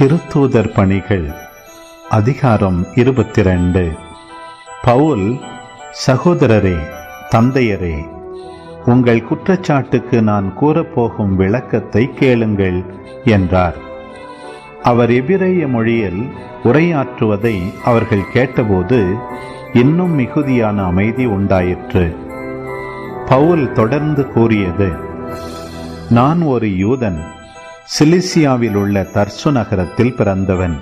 திருத்தூதர் பணிகள் அதிகாரம் இருபத்தி ரெண்டு பவுல் சகோதரரே தந்தையரே உங்கள் குற்றச்சாட்டுக்கு நான் கூறப்போகும் விளக்கத்தை கேளுங்கள் என்றார். அவர் எபிரேய மொழியில் உரையாற்றுவதை அவர்கள் கேட்டபோது இன்னும் மிகுதியான அமைதி உண்டாயிற்று. பவுல் தொடர்ந்து கூறியது நான் ஒரு யூதன் சிலிசியாவில் உள்ள தர்சு நகரத்தில் பிறந்தவன்.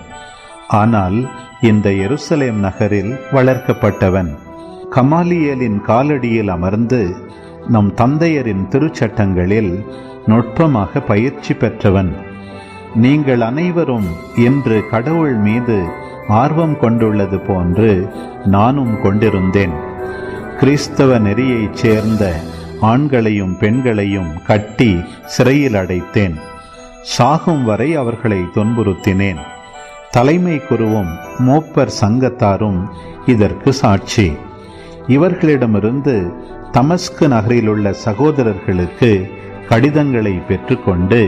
ஆனால் இந்த எருசலேம் நகரில் வளர்க்கப்பட்டவன். கமாலியலின் காலடியில் அமர்ந்து நம் தந்தையரின் திருச்சட்டங்களில் நுட்பமாக பயிற்சி பெற்றவன். நீங்கள் அனைவரும் இன்று கடவுள் மீது ஆர்வம் கொண்டுள்ளது போன்று நானும் கொண்டிருந்தேன். கிறிஸ்தவ நெறியைச் சேர்ந்த ஆண்களையும் பெண்களையும் கட்டி சிறையில் அடைத்தேன். சாகும் வரை அவர்களை துன்புறுத்தினேன். தலைமை குருவும் மூப்பர் சங்கத்தாரும் இதற்கு சாட்சி. இவர்களிடமிருந்து தமஸ்கு நகரிலுள்ள சகோதரர்களுக்கு கடிதங்களை பெற்றுக்கொண்டு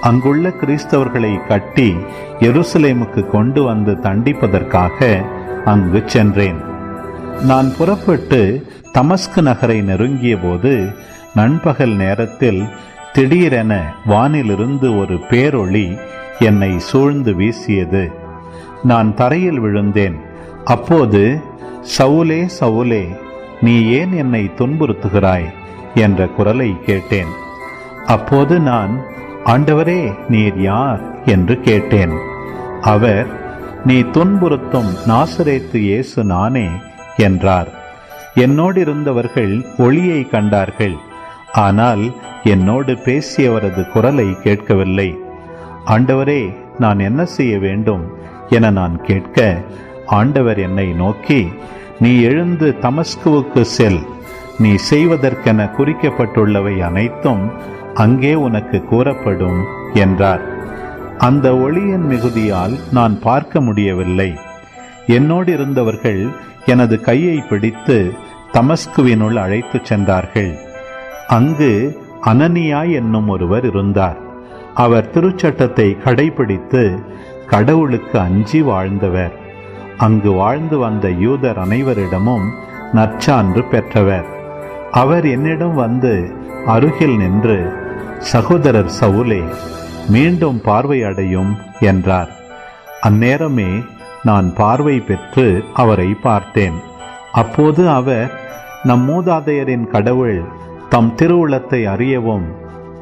அங்குள்ள கிறிஸ்தவர்களை கட்டி எருசலேமுக்கு கொண்டு வந்து தண்டிப்பதற்காக அங்கு சென்றேன். நான் புறப்பட்டு தமஸ்கு நகரை நெருங்கிய போது நண்பகல் நேரத்தில் திடீரென வானிலிருந்து ஒரு பேரொளி என்னை சூழ்ந்து வீசியது. நான் தரையில் விழுந்தேன். அப்போது சவுலே சவுலே நீ ஏன் என்னை துன்புறுத்துகிறாய்? என்ற குரலை கேட்டேன். அப்போது நான் ஆண்டவரே நீர் யார்? என்று கேட்டேன். அவர் நீ துன்புறுத்தும் நாசரேத்து இயேசு நானே என்றார். என்னோடு இருந்தவர்கள் ஒளியை கண்டார்கள். ஆனால் என்னோடு பேசியவரது குரலை கேட்கவில்லை. ஆண்டவரே நான் என்ன செய்ய வேண்டும் என நான் கேட்க ஆண்டவர் என்னை நோக்கி நீ எழுந்து தமஸ்குவுக்கு செல். நீ செய்வதற்கென குறிக்கப்பட்டுள்ளவை அனைத்தும் அங்கே உனக்கு கூறப்படும் என்றார். அந்த ஒளியின் மிகுதியால் நான் பார்க்க முடியவில்லை. என்னோடு இருந்தவர்கள் எனது கையை பிடித்து தமஸ்குவினுள் அழைத்துச் சென்றார்கள். அங்கு அனனியா என்னும் ஒருவர் இருந்தார். அவர் திருச்சட்டத்தை கடைபிடித்து கடவுளுக்கு அஞ்சி வாழ்ந்தவர். அங்கு வாழ்ந்து வந்த யூதர் அனைவரிடமும் நற்சான்று பெற்றவர். அவர் என்னிடம் வந்து அருகில் நின்று சகோதரர் சவுலே மீண்டும் பார்வை அடையும் என்றார். அந்நேரமே நான் பார்வை பெற்று அவரை பார்த்தேன். அப்போது அவர் நம் மூதாதையரின் கடவுள் தம் திருவுளத்தை அறியவும்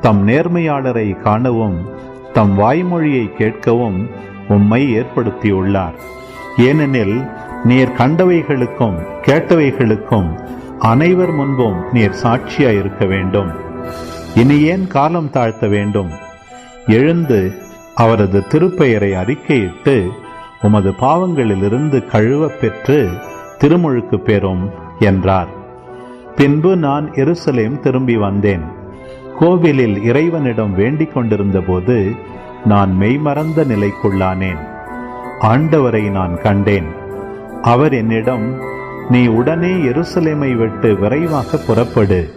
தம் நேர்மையாளரை காணவும் தம் வாய்மொழியை கேட்கவும் உம்மை ஏற்படுத்தியுள்ளார். ஏனெனில் நீர் கண்டவைகளுக்கும் கேட்டவைகளுக்கும் அனைவர் முன்பும் நீர் சாட்சியாய் இருக்க வேண்டும். இனி ஏன் காலம் தாழ்த்த வேண்டும்? எழுந்து அவரது திருப்பெயரை அறிக்கையிட்டு உமது பாவங்களிலிருந்து கழுவப் பெற்று திருமுழுக்கு பெறும் என்றார். பின்பு நான் எருசலேம் திரும்பி வந்தேன். கோவிலில் இறைவனிடம் வேண்டிக் கொண்டிருந்த போது நான் மெய்மறந்த நிலைக்குள்ளானேன். ஆண்டவரை நான் கண்டேன். அவர் என்னிடம் நீ உடனே எருசலேமை விட்டு விரைவாக புறப்படு.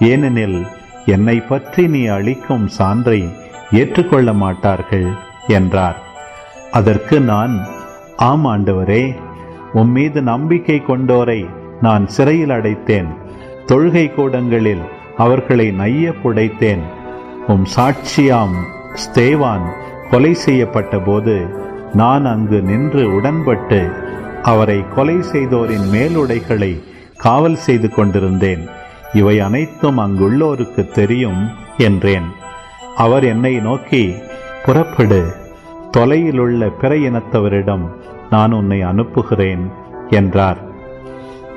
ஏனெனில் என்னை பற்றி நீ அளிக்கும் சான்றை ஏற்றுக்கொள்ள மாட்டார்கள் என்றார். அதற்கு நான் ஆம் ஆண்டவரே உம்மீது நம்பிக்கை கொண்டோரை நான் சிறையில் அடைத்தேன். தொழுகை கூடங்களில் அவர்களை நைய புடைத்தேன். உம் சாட்சியாம் ஸ்தேவான் கொலை செய்யப்பட்ட போது நான் அங்கு நின்று உடன்பட்டு அவரை கொலை செய்தோரின் மேலுடைகளை காவல் செய்து கொண்டிருந்தேன். இவை அனைத்தும் அங்குள்ளோருக்கு தெரியும் என்றேன். அவர் என்னை நோக்கி புறப்படு. தொலையிலுள்ள பிற இனத்தவரிடம் நான் உன்னை அனுப்புகிறேன் என்றார்.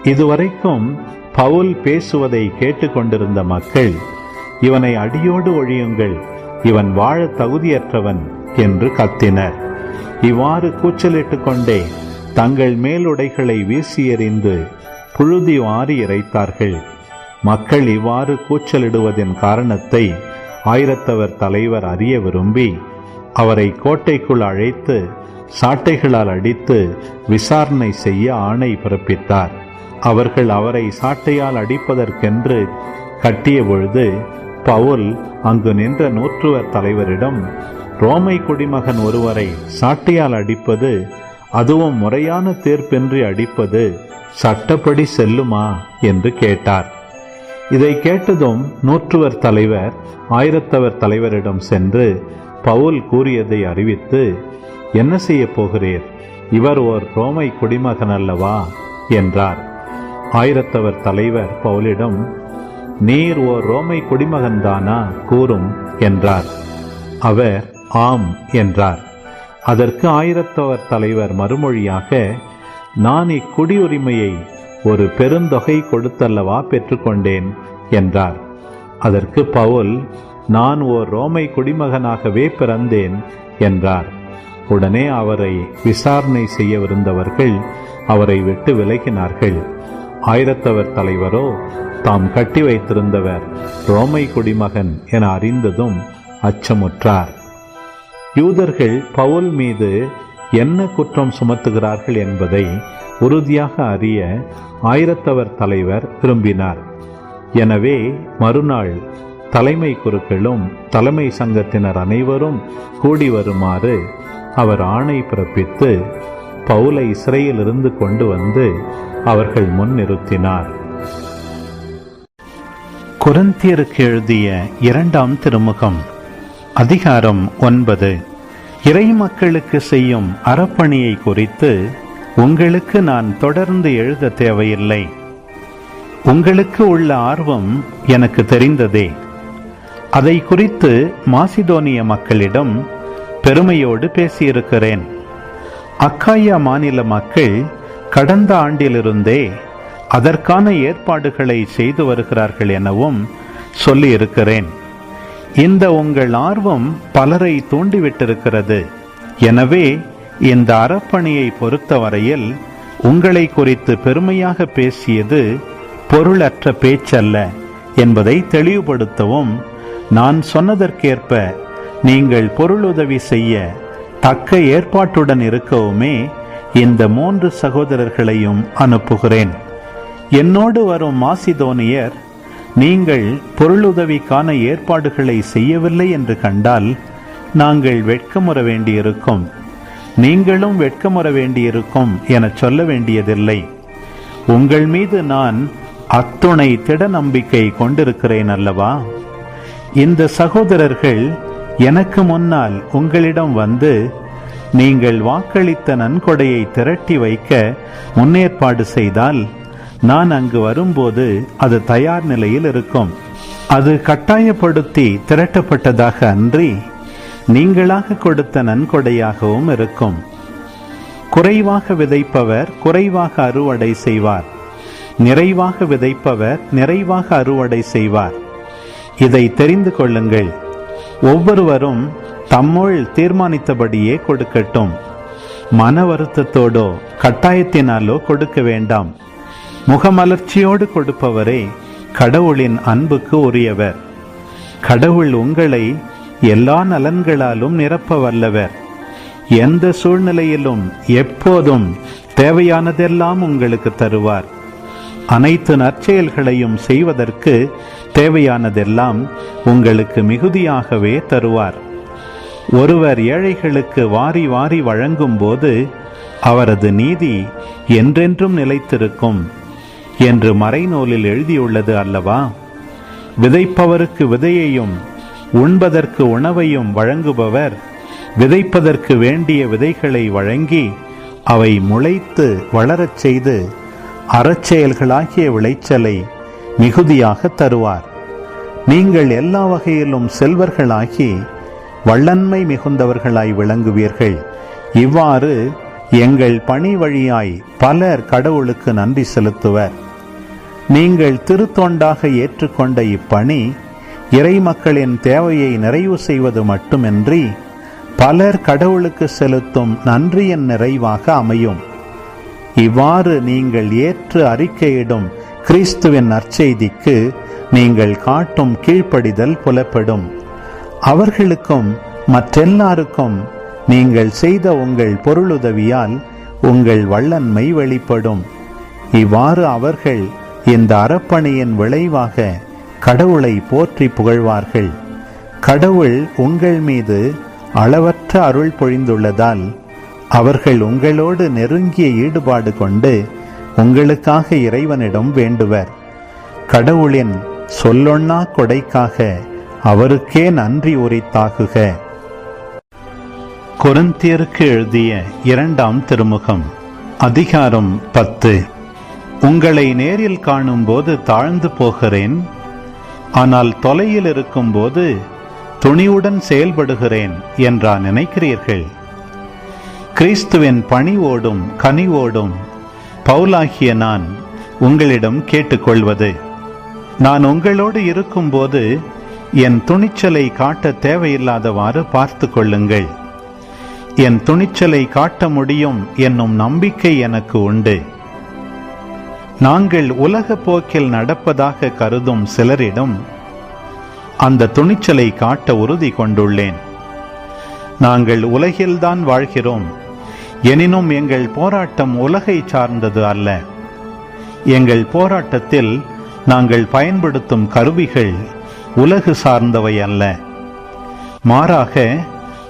இதுவரைக்கும் பவுல் பேசுவதை கேட்டுக்கொண்டிருந்த மக்கள் இவனை அடியோடு ஒழியுங்கள் இவன் வாழ தகுதியற்றவன் என்று கத்தினர். இவ்வாறு கூச்சலிட்டுக் கொண்டே தங்கள் மேலுடைகளை வீசி எறிந்து புழுதி வாரி இறைத்தார்கள். மக்கள் இவ்வாறு கூச்சலிடுவதின் காரணத்தை ஆயிரத்தவர் தலைவர் அறிய விரும்பி அவரை கோட்டைக்குள் அழைத்து சாட்டைகளால் அடித்து விசாரணை செய்ய ஆணை பிறப்பித்தார். அவர்கள் அவரை சாட்டையால் அடிப்பதற்கென்று கட்டிய பொழுது பவுல் அங்கு நின்ற நூற்றுவர் தலைவரிடம் ரோமை குடிமகன் ஒருவரை சாட்டையால் அடிப்பது அதுவும் முறையான தீர்ப்பின்றி அடிப்பது சட்டப்படி செல்லுமா? என்று கேட்டார். இதை கேட்டதும் நூற்றுவர் தலைவர் ஆயிரத்தவர் தலைவரிடம் சென்று பவுல் கூறியதை அறிவித்து என்ன செய்யப் போகிறீர்? இவர் ஓர் ரோமை குடிமகன் அல்லவா? என்றார். ஆயிரத்தவர் தலைவர் பவுலிடம் நீர் ஓர் ரோமை குடிமகன்தானா கூறும் என்றார். அவர் ஆம் என்றார். அதற்கு ஆயிரத்தவர் தலைவர் மறுமொழியாக நான் இக்குடியுரிமையை ஒரு பெருந்தொகை கொடுத்தல்லவா பெற்றுக்கொண்டேன் என்றார். அதற்கு பவுல் நான் ஓர் ரோமை குடிமகனாகவே பிறந்தேன் என்றார். உடனே அவரை விசாரணை செய்யவிருந்தவர்கள் அவரை விட்டு விலகினார்கள். ஆயிரத்தவர் தலைவரோ தாம் கட்டி வைத்திருந்தவர் ரோமை குடிமகன் என அறிந்ததும் அச்சமுற்றார். யூதர்கள் பவுல் மீது என்ன குற்றம் சுமத்துகிறார்கள் என்பதை உறுதியாக அறிய ஆயிரத்தவர் தலைவர் விரும்பினார். எனவே மறுநாள் தலைமை குருக்களும் தலைமை சங்கத்தினர் அனைவரும் கூடி வருமாறு அவர் ஆணை பிறப்பித்து பவுலை சிறையிலிருந்து கொண்டு வந்து அவர்கள் முன் நிறுத்தினார் குரந்தியருக்கு எழுதிய இரண்டாம் திருமுகம் அதிகாரம் ஒன்பது. இறை மக்களுக்கு செய்யும் அறப்பணியை குறித்து உங்களுக்கு நான் தொடர்ந்து எழுத தேவையில்லை. உங்களுக்கு உள்ள ஆர்வம் எனக்கு தெரிந்ததே. அதை குறித்து மாசிதோனிய மக்களிடம் பெருமையோடு பேசியிருக்கிறேன். அக்காயா மாநில மக்கள் கடந்த ஆண்டிலிருந்தே அதற்கான ஏற்பாடுகளை செய்து வருகிறார்கள் எனவும் சொல்லியிருக்கிறேன். இந்த உங்கள் ஆர்வம் பலரை தூண்டிவிட்டிருக்கிறது. எனவே இந்த அறப்பணியை பொறுத்தவரையில் உங்களை குறித்து பெருமையாக பேசியது பொருளற்ற பேச்சல்ல என்பதை தெளிவுபடுத்தவும் நான் சொன்னதற்கேற்ப நீங்கள் பொருளுதவி செய்ய தக்க ஏற்பாட்டுடன் இருக்கவுமே இந்த மூன்று சகோதரர்களையும் அனுப்புகிறேன். என்னோடு வரும் மாசிதோனியர் நீங்கள் பொருளுதவிக்கான ஏற்பாடுகளை செய்யவில்லை என்று கண்டால் நாங்கள் வெட்கமுற வேண்டியிருக்கும். நீங்களும் வெட்கமுற வேண்டியிருக்கும் என சொல்ல வேண்டியதில்லை. உங்கள் மீது நான் அத்துணை திட நம்பிக்கை கொண்டிருக்கிறேன் அல்லவா? இந்த சகோதரர்கள் எனக்கு முன்னால் உங்களிடம் வந்து நீங்கள் வாக்களித்த நன்கொடையை திரட்டி வைக்க முன்னேற்பாடு செய்தால் நான் அங்கு வரும்போது அது தயார் நிலையில் இருக்கும். அது கட்டாயப்படுத்தி திரட்டப்பட்டதாக அன்றி நீங்களாக கொடுத்த நன்கொடையாகவும் இருக்கும். குறைவாக விதைப்பவர் குறைவாக அறுவடை செய்வார். நிறைவாக விதைப்பவர் நிறைவாக அறுவடை செய்வார். இதை தெரிந்து கொள்ளுங்கள். ஒவ்வொருவரும் தம்முள் தீர்மானித்தபடியே கொடுக்கட்டும். மன வருத்தத்தோடோ கட்டாயத்தினாலோ கொடுக்க வேண்டாம். முகமலர்ச்சியோடு கொடுப்பவரே கடவுளின் அன்புக்கு உரியவர். கடவுள் உங்களை எல்லா நலன்களாலும் நிரப்ப வல்லவர் எந்த சூழ்நிலையிலும் எப்போதும் தேவையானதெல்லாம் உங்களுக்கு தருவார். அனைத்து நற்செயல்களையும் செய்வதற்கு தேவையானதெல்லாம் உங்களுக்கு மிகுதியாகவே தருவார். ஒருவர் ஏழைகளுக்கு வாரி வாரி வழங்கும் போது அவரது நீதி என்றென்றும் நிலைத்திருக்கும் என்று மறைநூலில் எழுதியுள்ளது அல்லவா? விதைப்பவருக்கு விதையையும் உண்பதற்கு உணவையும் வழங்குபவர் விதைப்பதற்கு வேண்டிய விதைகளை வழங்கி அவை முளைத்து வளரச் செய்து அறச்செயல்களாகிய விளைச்சலை மிகுதியாக தருவார். நீங்கள் எல்லா வகையிலும் செல்வர்களாகி வள்ளன்மை மிகுந்தவர்களாய் விளங்குவீர்கள். இவ்வாறு எங்கள் பணி வழியாய் பலர் கடவுளுக்கு நன்றி செலுத்துவர். நீங்கள் திருத்தொண்டாக ஏற்றுக்கொண்ட இப்பணி இறை மக்களின் தேவையை நிறைவு செய்வது மட்டுமின்றி பலர் கடவுளுக்கு செலுத்தும் நன்றியின் நிறைவாக அமையும். இவ்வாறு நீங்கள் ஏற்று அறிக்கையிடும் கிறிஸ்துவின் நற்செய்திக்கு நீங்கள் காட்டும் கீழ்ப்படிதல் புலப்படும். அவர்களுக்கும் மற்றெல்லாருக்கும் நீங்கள் செய்த உங்கள் பொருளுதவியால் உங்கள் வள்ளன்மை வெளிப்படும். இவ்வாறு அவர்கள் இந்த அறப்பணியின் விளைவாக கடவுளை போற்றி புகழ்வார்கள். கடவுள் உங்கள் மீது அளவற்ற அருள் பொழிந்துள்ளதால் அவர்கள் உங்களோடு நெருங்கிய ஈடுபாடு கொண்டு உங்களுக்காக இறைவனிடம் வேண்டுவர். கடவுளின் சொல்லொண்ணா கொடைக்காக அவருக்கே நன்றி உரைத்தாகுக கொரிந்தியருக்கு எழுதிய இரண்டாம் திருமுகம் அதிகாரம் பத்து. உங்களை நேரில் காணும்போது தாழ்ந்து போகிறேன் ஆனால் தொலையில் இருக்கும்போது துணிவுடன் செயல்படுகிறேன் என்றா நினைக்கிறீர்கள்? கிறிஸ்துவின் பணிவோடும் கனிவோடும் பவுலாகிய நான் உங்களிடம் கேட்டுக்கொள்வது. நான் உங்களோடு இருக்கும்போது என் துணிச்சலை காட்ட தேவையில்லாதவாறு பார்த்து கொள்ளுங்கள். என் துணிச்சலை காட்ட முடியும் என்னும் நம்பிக்கை எனக்கு உண்டு. நாங்கள் உலக போக்கில் நடப்பதாக கருதும் சிலரிடம் அந்த துணிச்சலை காட்ட உறுதி கொண்டுள்ளேன். நாங்கள் உலகில்தான் வாழ்கிறோம். எனினும் எங்கள் போராட்டம் உலகை சார்ந்தது அல்ல. எங்கள் போராட்டத்தில் நாங்கள் பயன்படுத்தும் கருவிகள் உலகு சார்ந்தவை அல்ல. மாறாக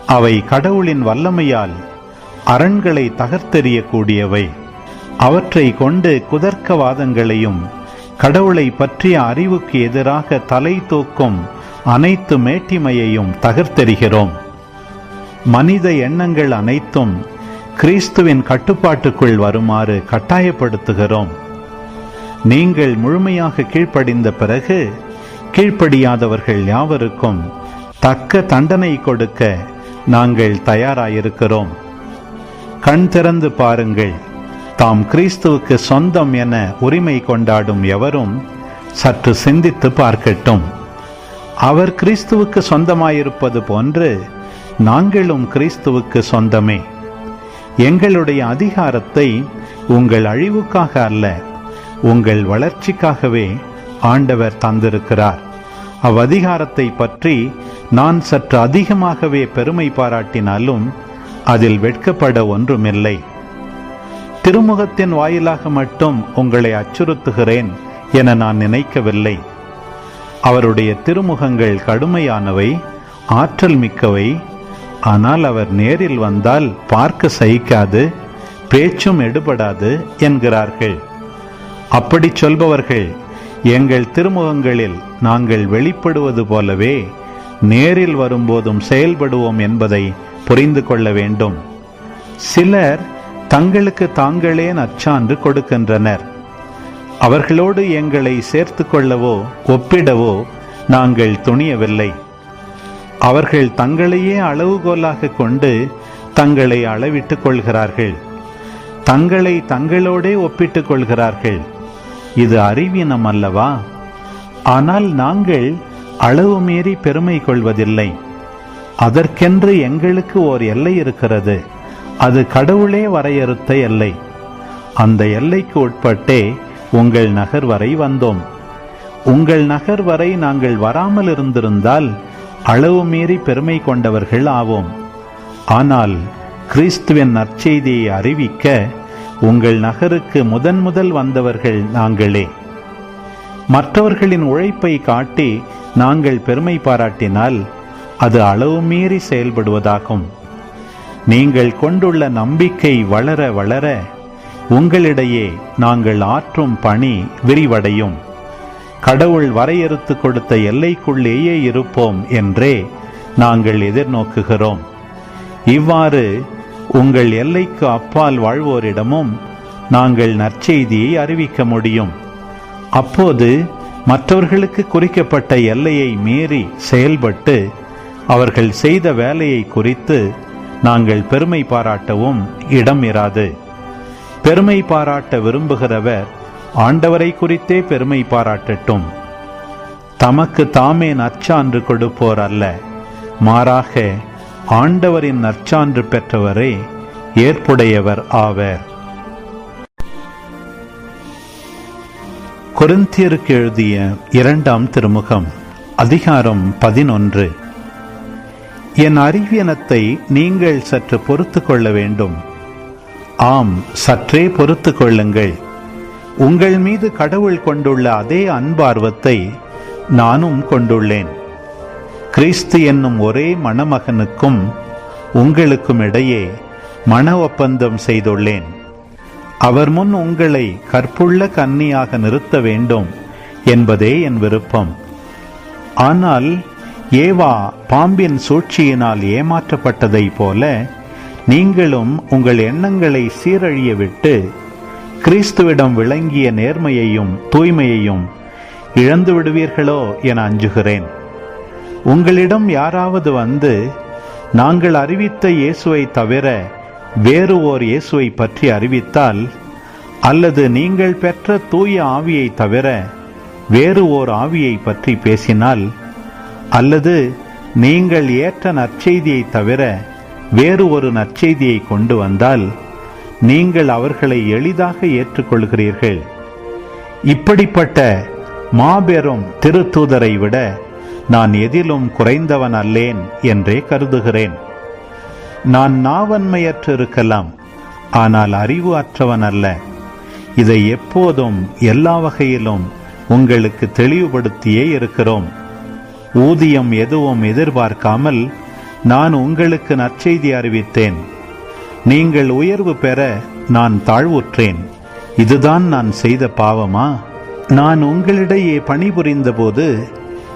அவை கடவுளின் வல்லமையால் அரண்களை தகர்த்தெறியக்கூடியவை. அவற்றை கொண்டு குதர்க்கவாதங்களையும் கடவுளை பற்றிய அறிவுக்கு எதிராக தலை தூக்கும் அனைத்து மேட்டிமையையும் தகர்த்தெறிகிறோம். மனித எண்ணங்கள் அனைத்தும் கிறிஸ்துவின் கட்டுப்பாட்டுக்குள் வருமாறு கட்டாயப்படுத்துகிறோம். நீங்கள் முழுமையாக கீழ்ப்படிந்த பிறகு கீழ்ப்படியாதவர்கள் யாவருக்கும் தக்க தண்டனை கொடுக்க நாங்கள் தயாராயிருக்கிறோம். கண் திறந்து பாருங்கள். தாம் கிறிஸ்துவுக்கு சொந்தம் என உரிமை கொண்டாடும் எவரும் சற்று சிந்தித்து பார்க்கட்டும். அவர் கிறிஸ்துவுக்கு சொந்தமாயிருப்பது போன்று நாங்களும் கிறிஸ்துவுக்கு சொந்தமே. எங்களுடைய அதிகாரத்தை உங்கள் அழிவுக்காக அல்ல உங்கள் வளர்ச்சிக்காகவே ஆண்டவர் தந்திருக்கிறார். அவ்வதிகாரத்தை பற்றி நான் சற்று அதிகமாகவே பெருமை பாராட்டினாலும் அதில் வெட்கப்பட ஒன்றுமில்லை. திருமுகத்தின் வாயிலாக மட்டும் உங்களை அச்சுறுத்துகிறேன் என நான் நினைக்கவில்லை. அவருடைய திருமுகங்கள் கடுமையானவை ஆற்றல் மிக்கவை. ஆனால் அவர் நேரில் வந்தால் பார்க்க சகிக்காது பேச்சும் எடுபடாது என்கிறார்கள். அப்படி சொல்பவர்கள் எங்கள் திருமுகங்களில் நாங்கள் வெளிப்படுவது போலவே நேரில் வரும்போதும் செயல்படுவோம் என்பதை புரிந்து கொள்ள வேண்டும். சிலர் தங்களுக்கு தாங்களே நச்சான்று கொடுக்கின்றனர். அவர்களோடு எங்களை சேர்த்து கொள்ளவோ ஒப்பிடவோ நாங்கள் துணியவில்லை. அவர்கள் தங்களையே அளவுகோலாக கொண்டு தங்களை அளவிட்டுக் கொள்கிறார்கள். தங்களை தங்களோடே ஒப்பிட்டுக் கொள்கிறார்கள். இது அறிவீனம் அல்லவா ஆனால் நாங்கள் அளவு மீறி பெருமை கொள்வதில்லை. அதற்கென்று எங்களுக்கு ஓர் எல்லை இருக்கிறது. அது கடவுளே வரையறுத்த எல்லை. அந்த எல்லைக்கு உட்பட்டே உங்கள் நகர் வரை வந்தோம். உங்கள் நகர் வரை நாங்கள் வராமல் இருந்திருந்தால் அளவு மீறி பெருமை கொண்டவர்கள் ஆவோம். ஆனால் கிறிஸ்துவின் நற்செய்தியை அறிவிக்க உங்கள் நகருக்கு முதன் முதல் வந்தவர்கள் நாங்களே. மற்றவர்களின் உழைப்பை காட்டி நாங்கள் பெருமை பாராட்டினால் அது அளவு மீறி செயல்படுவதாகும். நீங்கள் கொண்டுள்ள நம்பிக்கை வளர வளர உங்களிடையே நாங்கள் ஆற்றும் பணி விரிவடையும். கடவுள் வரையறுத்து கொடுத்த எல்லைக்குள்ளேயே இருப்போம் என்றே நாங்கள் எதிர்நோக்குகிறோம். இவ்வாறு உங்கள் எல்லைக்கு அப்பால் வாழ்வோரிடமும் நாங்கள் நற்செய்தியை அறிவிக்க முடியும். அப்போது மற்றவர்களுக்கு குறிக்கப்பட்ட எல்லையை மீறி செயல்பட்டு அவர்கள் செய்த வேலையை குறித்து நாங்கள் பெருமை பாராட்டவும் இடம் இராது. பெருமை பாராட்ட விரும்புகிறவர் ஆண்டவரை குறித்தே பெருமை பாராட்டட்டும். தமக்கு தாமே நற்சான்று கொடுப்போர் அல்ல மாறாக ஆண்டவரின் நற்சான்று பெற்றவரே ஏற்புடையவர் ஆவர். கொரிந்தியருக்கு எழுதிய இரண்டாம் திருமுகம் அதிகாரம் பதினொன்று. என் அறிவியனத்தை நீங்கள் சற்று பொறுத்து கொள்ள வேண்டும். ஆம் சற்றே பொறுத்து கொள்ளுங்கள். உங்கள் மீது கடவுள் கொண்டுள்ள அதே அன்பார்வத்தை நானும் கொண்டுள்ளேன். கிறிஸ்து என்னும் ஒரே மணமகனுக்கும் உங்களுக்கும் இடையே மன ஒப்பந்தம் செய்துள்ளேன். அவர் முன் உங்களை கற்புள்ள கன்னியாக நிறுத்த வேண்டும் என்பதே என் விருப்பம். ஆனால் ஏவா பாம்பின் சூழ்ச்சியினால் ஏமாற்றப்பட்டதைப் போல நீங்களும் உங்கள் எண்ணங்களை சீரழிய விட்டு கிறிஸ்துவிடம் விளங்கிய நேர்மையையும் தூய்மையையும் இழந்து விடுவீர்களோ என அஞ்சுகிறேன். உங்களிடம் யாராவது வந்து நாங்கள் அறிவித்த இயேசுவை தவிர வேறு ஓர் இயேசுவை பற்றி அறிவித்தால் அல்லது நீங்கள் பெற்ற தூய ஆவியை தவிர வேறு ஓர் ஆவியை பற்றி பேசினால் அல்லது நீங்கள் ஏற்ற நற்செய்தியை தவிர வேறு ஒரு நற்செய்தியை கொண்டு வந்தால் நீங்கள் அவர்களை எளிதாக ஏற்றுக்கொள்கிறீர்கள். இப்படிப்பட்ட மாபெரும் திருத்தூதரை விட நான் எதிலும் குறைந்தவன் அல்லேன் என்றே கருதுகிறேன். நான் நாவன்மையற்று இருக்கலாம் ஆனால் அறிவு அற்றவன் அல்ல இதை எப்போதும் எல்லா வகையிலும் உங்களுக்கு தெளிவுபடுத்தியே இருக்கிறோம். ஊதியம் எதுவும் எதிர்பார்க்காமல் நான் உங்களுக்கு நற்செய்தி அறிவித்தேன். நீங்கள் உயர்வு பெற நான் தாழ்வுற்றேன். இதுதான் நான் செய்த பாவமா? நான் உங்களிடையே பணிபுரிந்தபோது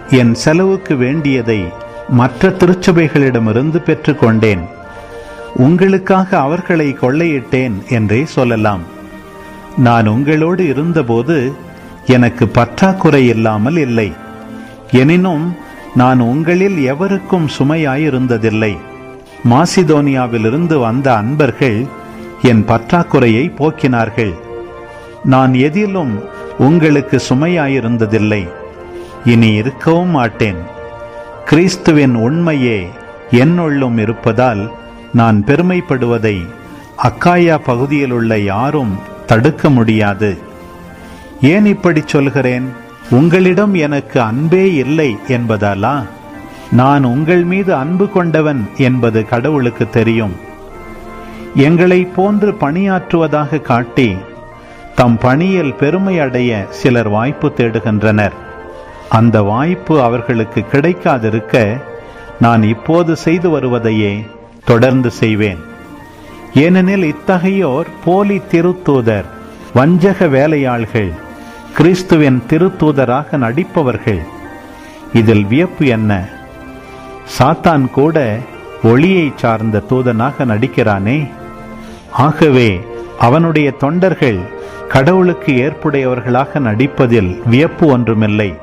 என் செலவுக்கு வேண்டியதை மற்ற திருச்சபைகளிடமிருந்து பெற்றுக்கொண்டேன். உங்களுக்காக அவர்களை கொள்ளையிட்டேன் என்றே சொல்லலாம். நான் உங்களோடு இருந்தபோது எனக்கு பற்றாக்குறை இல்லாமல் இல்லை. எனினும் நான் உங்களில் எவருக்கும் சுமையாயிருந்ததில்லை. மாசிதோனியாவிலிருந்து வந்த அன்பர்கள் என் பற்றாக்குறையை போக்கினார்கள். நான் எதிலும் உங்களுக்கு சுமையாயிருந்ததில்லை. இனி இருக்கவும் மாட்டேன். கிறிஸ்துவின் உண்மையே என்னுள்ளும் இருப்பதால் நான் பெருமைப்படுவதை அக்காயா பகுதியில் உள்ள யாரும் தடுக்க முடியாது. ஏன் இப்படி சொல்கிறேன்? உங்களிடம் எனக்கு அன்பே இல்லை என்பதாலா? நான் உங்கள் மீது அன்பு கொண்டவன் என்பது கடவுளுக்கு தெரியும். எங்களை போன்று பணியாற்றுவதாக காட்டி தம் பணியில் பெருமை அடைய சிலர் வாய்ப்பு தேடுகின்றனர். அந்த வாய்ப்பு அவர்களுக்கு கிடைக்காதிருக்க நான் இப்போது செய்து வருவதையே தொடர்ந்து செய்வேன். ஏனெனில் இத்தகையோர் போலி திருத்தூதர் வஞ்சக வேலையாள்கள் கிறிஸ்துவின் திருத்தூதராக நடிப்பவர்கள். இதில் வியப்பு என்ன? சாத்தான் கூட ஒளியை சார்ந்த தூதனாக நடிக்கிறானே. ஆகவே அவனுடைய தொண்டர்கள் கடவுளுக்கு ஏற்புடையவர்களாக நடிப்பதில் வியப்பு ஒன்றுமில்லை.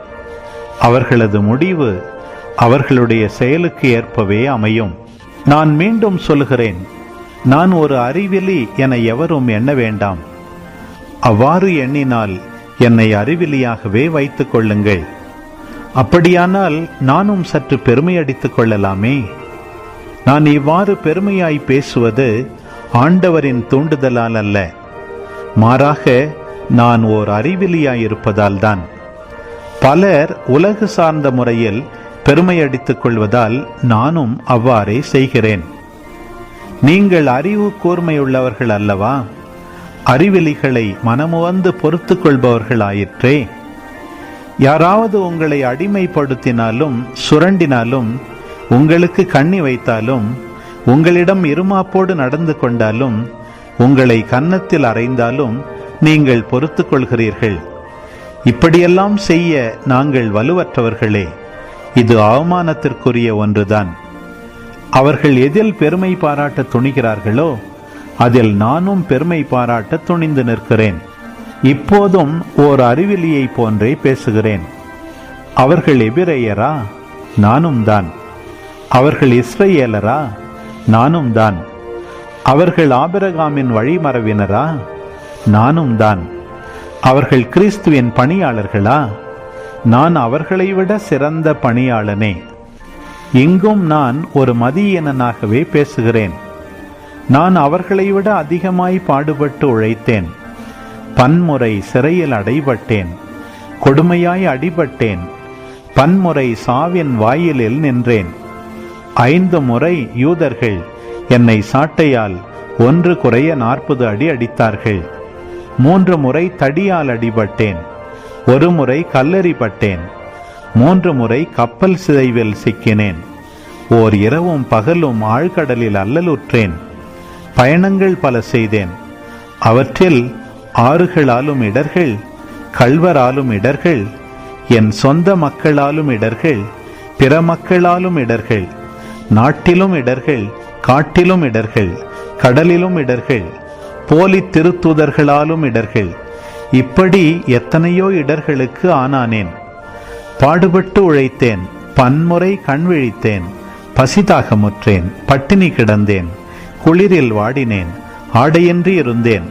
அவர்களது முடிவு அவர்களுடைய செயலுக்கு ஏற்பவே அமையும். நான் மீண்டும் சொல்கிறேன் நான் ஒரு அறிவிலி என எவரும் எண்ண வேண்டாம். அவ்வாறு எண்ணினால் என்னை அறிவிலியாகவே வைத்துக் கொள்ளுங்கள். அப்படியானால் நானும் சற்று பெருமையடித்துக் கொள்ளலாமே. நான் இவ்வாறு பெருமையாய் பேசுவது ஆண்டவரின் தூண்டுதலால் அல்ல. மாறாக நான் ஓர் அறிவிலியாய் தான் பலர் உலகு சார்ந்த முறையில் பெருமையடித்துக் கொள்வதால் நானும் அவ்வாறே செய்கிறேன். நீங்கள் அறிவு கூர்மையுள்ளவர்கள் அல்லவா? அறிவெளிகளை மனமுவந்து பொறுத்துக் கொள்பவர்களாயிற்றே. யாராவது உங்களை அடிமைப்படுத்தினாலும் சுரண்டினாலும் உங்களுக்கு கண்ணி வைத்தாலும் உங்களிடம் இருமாப்போடு நடந்து கொண்டாலும் உங்களை கன்னத்தில் அறைந்தாலும் நீங்கள் பொறுத்துக் கொள்கிறீர்கள். இப்படியெல்லாம் செய்ய நாங்கள் வலுவற்றவர்களே இது அவமானத்திற்குரிய ஒன்றுதான். அவர்கள் எதில் பெருமை பாராட்ட துணிகிறார்களோ அதில் நானும் பெருமை பாராட்ட துணிந்து நிற்கிறேன். இப்போதும் ஓர் அறிவிலியை போன்றே பேசுகிறேன். அவர்கள் எபிரேயரா? நானும் தான். அவர்கள் இஸ்ரேலரா நானும் தான். அவர்கள் ஆபிரகாமின் வழிமரவினரா நானும் தான். அவர்கள் கிறிஸ்துவின் பணியாளர்களா? நான் அவர்களை விட சிறந்த பணியாளனே. இங்கும் நான் ஒரு மதியினனாகவே பேசுகிறேன். நான் அவர்களை விட அதிகமாய் பாடுபட்டு உழைத்தேன். பன்முறை சிறையில் அடைபட்டேன். கொடுமையாய் அடிபட்டேன். பன்முறை சாவின் வாயிலில் நின்றேன். ஐந்து முறை யூதர்கள் என்னை சாட்டையால் ஒன்று குறைய நாற்பது அடி அடித்தார்கள். மூன்று முறை தடியால் அடிபட்டேன். ஒரு முறை கல்லறிப்பட்டேன் மூன்று முறை கப்பல் சிதைவில் சிக்கினேன். ஓர் இரவும் பகலும் ஆழ்கடலில் அல்லலுற்றேன். பயணங்கள் பல செய்தேன். அவற்றில் ஆறுகளாலும் இடர்கள் கள்வராலும் இடர்கள் என் சொந்த மக்களாலும் இடர்கள் பிற மக்களாலும் இடர்கள் நாட்டிலும் இடர்கள் காட்டிலும் இடர்கள் கடலிலும் இடர்கள் போலி திருத்துதர்களாலும் இடர்கள். இப்படி எத்தனையோ இடர்களுக்கு ஆனானேன். பாடுபட்டு உழைத்தேன் பன்முறை கண் விழித்தேன் பசிதாகமுற்றேன் பட்டினி கிடந்தேன் குளிரில் வாடினேன் ஆடையின்றி இருந்தேன்.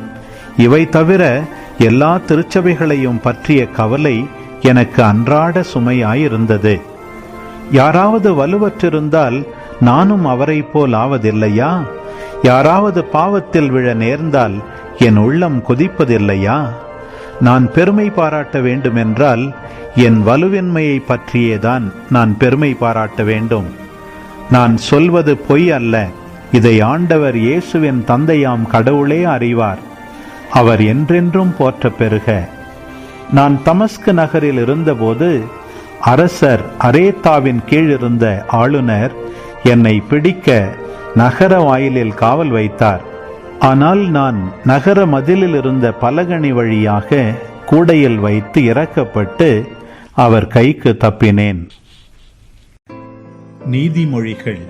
இவை தவிர எல்லா திருச்சபைகளையும் பற்றிய கவலை எனக்கு அன்றாட சுமையாயிருந்தது. யாராவது வலுவற்றிருந்தால் நானும் அவரைப் போல் ஆவதில்லையா? யாராவது பாவத்தில் விழ நேர்ந்தால் என் உள்ளம் கொதிப்பதில்லையா? நான் பெருமை பாராட்ட வேண்டுமென்றால் என் வலுவின்மையை பற்றியேதான் நான் பெருமை பாராட்ட வேண்டும். நான் சொல்வது பொய் அல்ல. இதை ஆண்டவர் இயேசுவின் தந்தையாம் கடவுளே அறிவார். அவர் என்றென்றும் போற்ற பெறுக நான் தமஸ்கு நகரில் இருந்தபோது அரசர் அரேத்தாவின் கீழ் இருந்த ஆளுநர் என்னை பிடிக்க நகர வாயிலில் காவல் வைத்தார். ஆனால் நான் நகர மதிலில் இருந்த பலகணி வழியாக கூடையில் வைத்து இறக்கப்பட்டு அவர் கைக்கு தப்பினேன். நீதிமொழிகள்.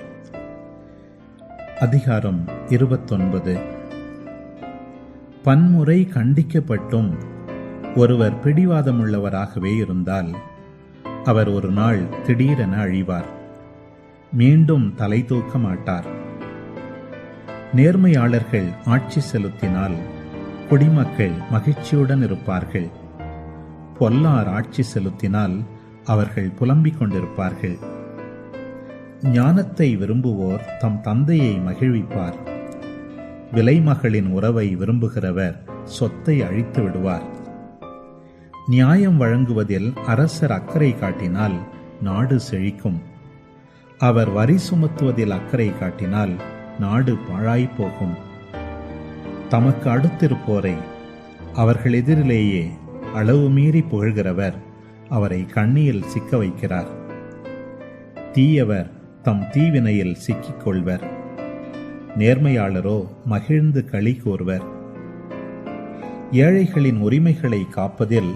அதிகாரம் இருபத்தொன்பது. பன்முறை கண்டிக்கப்பட்டும் ஒருவர் பிடிவாதமுள்ளவராகவே இருந்தால் அவர் ஒரு நாள் திடீரென அழிவார். மீண்டும் தலை தூக்க மாட்டார். நேர்மையாளர்கள் ஆட்சி செலுத்தினால் குடிமக்கள் மகிழ்ச்சியுடன் இருப்பார்கள். பொல்லார் ஆட்சி செலுத்தினால் அவர்கள் புலம்பிக் கொண்டிருப்பார்கள். ஞானத்தை விரும்புவோர் தம் தந்தையை மகிழ்விப்பார். விலைமகளின் உறவை விரும்புகிறவர் சொத்தை அழித்து விடுவார். நியாயம் வழங்குவதில் அரசர் அக்கறை காட்டினால் நாடு செழிக்கும். அவர் வரி சுமத்துவதில் அக்கறை காட்டினால் நாடு பாழாய்ப் போகும். தமக்கு அடுத்திருப்போரை அவர்கள் எதிரிலேயே அளவு மீறி புகழ்கிறவர் அவரை கண்ணியில் சிக்க வைக்கிறார். தீயவர் தம் தீவினையில் சிக்கிக் கொள்வர். நேர்மையாளரோ மகிழ்ந்து களி கூறுவர். ஏழைகளின் உரிமைகளை காப்பதில்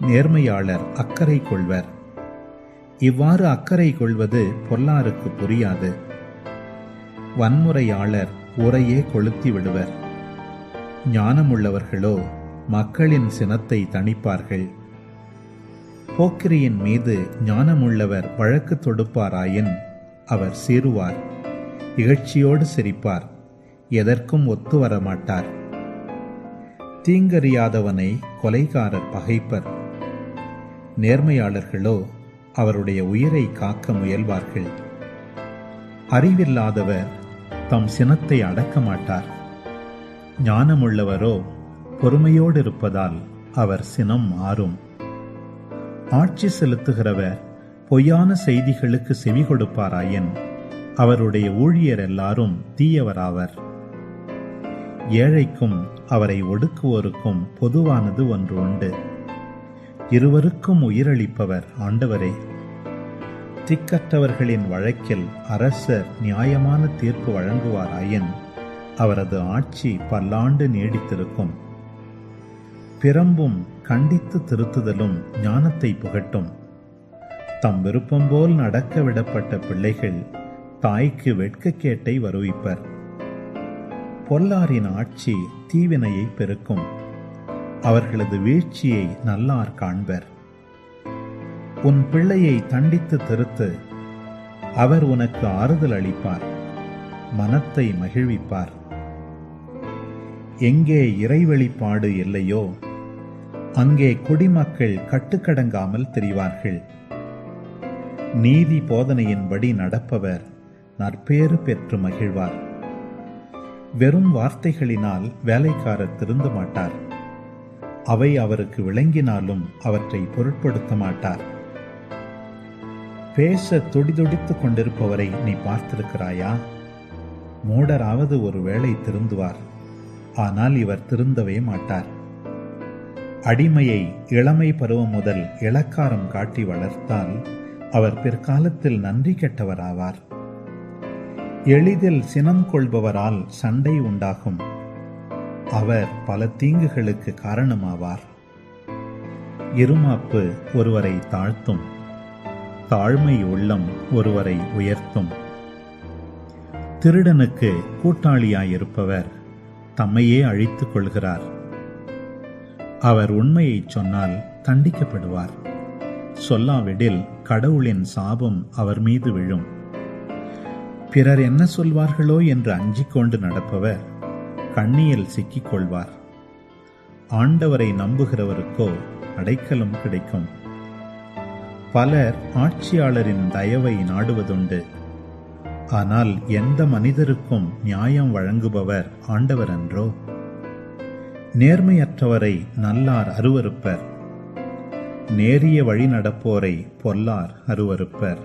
நேர்மையாளர் அக்கறை கொள்வர். இவ்வாறு அக்கறை கொள்வது பொல்லாருக்கு புரியாது. வன்முறையாளர் உரையே கொளுத்தி விடுவர். ஞானமுள்ளவர்களோ மக்களின் சினத்தை தணிப்பார்கள். போக்கிரியின் மீது ஞானமுள்ளவர் வழக்கு தொடுப்பாராயின் அவர் சீருவார் இகழ்ச்சியோடு சிரிப்பார் எதற்கும் ஒத்து வர மாட்டார் தீங்கறியாதவனை கொலைகாரர் பகைப்பர். நேர்மையாளர்களோ அவருடைய உயிரை காக்க முயல்வார்கள். அறிவில்லாதவர் தம் சினத்தை அடக்க மாட்டார். ஞானமுள்ளவரோ பொறுமையோடு இருப்பதால் அவர் சினம் மாறும். ஆட்சி செலுத்துகிறவர் பொய்யான செய்திகளுக்கு செவி கொடுப்பாராயின் அவருடைய ஊழியர் எல்லாரும் தீயவராவர். ஏழைக்கும் அவரை ஒடுக்குவோருக்கும் பொதுவானது ஒன்று உண்டு. இருவருக்கும் உயிரளிப்பவர் ஆண்டவரே. திக்கற்றவர்களின் வழக்கில் அரசர் நியாயமான தீர்ப்பு வழங்குவாராயின் அவரது ஆட்சி பல்லாண்டு நீடித்திருக்கும். பிரம்பும் கண்டித்து திருத்துதலும் ஞானத்தை புகட்டும். தம் விருப்பம் போல் நடக்க விடப்பட்ட பிள்ளைகள் தாய்க்கு வெட்கக்கேட்டை வருவிப்பர். பொல்லாரின் ஆட்சி தீவினையை பெருக்கும். அவர்களது வீழ்ச்சியை நல்லார் காண்பர். உன் பிள்ளையை தண்டித்து திருத்து. அவர் உனக்கு ஆறுதல் அளிப்பார். மனத்தை மகிழ்விப்பார். எங்கே இறைவெளிப்பாடு இல்லையோ அங்கே குடிமக்கள் கட்டுக்கடங்காமல் தெரிவார்கள். நீதி போதனையின்படி நடப்பவர் நற்பேறு பெற்று மகிழ்வார். வெறும் வார்த்தைகளினால் வேலைக்காரர் திருந்த மாட்டார். அவை அவருக்கு விளங்கினாலும் அவற்றை பொருட்படுத்த மாட்டார். பேச துடிதுடித்துக் கொண்டிருப்பவரை நீ பார்த்திருக்கிறாயா? மூடராவது ஒரு வேளை திருந்துவார். ஆனால் இவர் திருந்தவே மாட்டார். அடிமையை இளமை பருவம் முதல் இளக்காரம் காட்டி வளர்த்தால் அவர் பிற்காலத்தில் நன்றி கெட்டவராவார். எளிதில் சினம் கொள்பவரால் சண்டை உண்டாகும். அவர் பல தீங்குகளுக்கு காரணமாவார். இருமாப்பு ஒருவரை தாழ்த்தும். தாழ்மை உள்ளம் ஒருவரை உயர்த்தும். திருடனுக்கு கூட்டாளியாயிருப்பவர் தம்மையே அழித்துக் கொள்கிறார். அவர் உண்மையைச் சொன்னால் தண்டிக்கப்படுவார். சொல்லாவிடில் கடவுளின் சாபம் அவர் மீது விழும். பிறர் என்ன சொல்வார்களோ என்று அஞ்சிக்கொண்டு நடப்பவர் கண்ணியில் சிக்கிக் கொள்வார். ஆண்டவரை நம்புகிறவருக்கோ அடைக்கலம் கிடைக்கும். பலர் ஆட்சியாளரின் தயவை நாடுவதுண்டு. ஆனால் எந்த மனிதருக்கும் நியாயம் வழங்குபவர் ஆண்டவர் அன்றோ நேர்மையற்றவரை நல்லார் அருவருப்பர். நேரிய வழி நடப்போரை பொல்லார் அருவருப்பர்.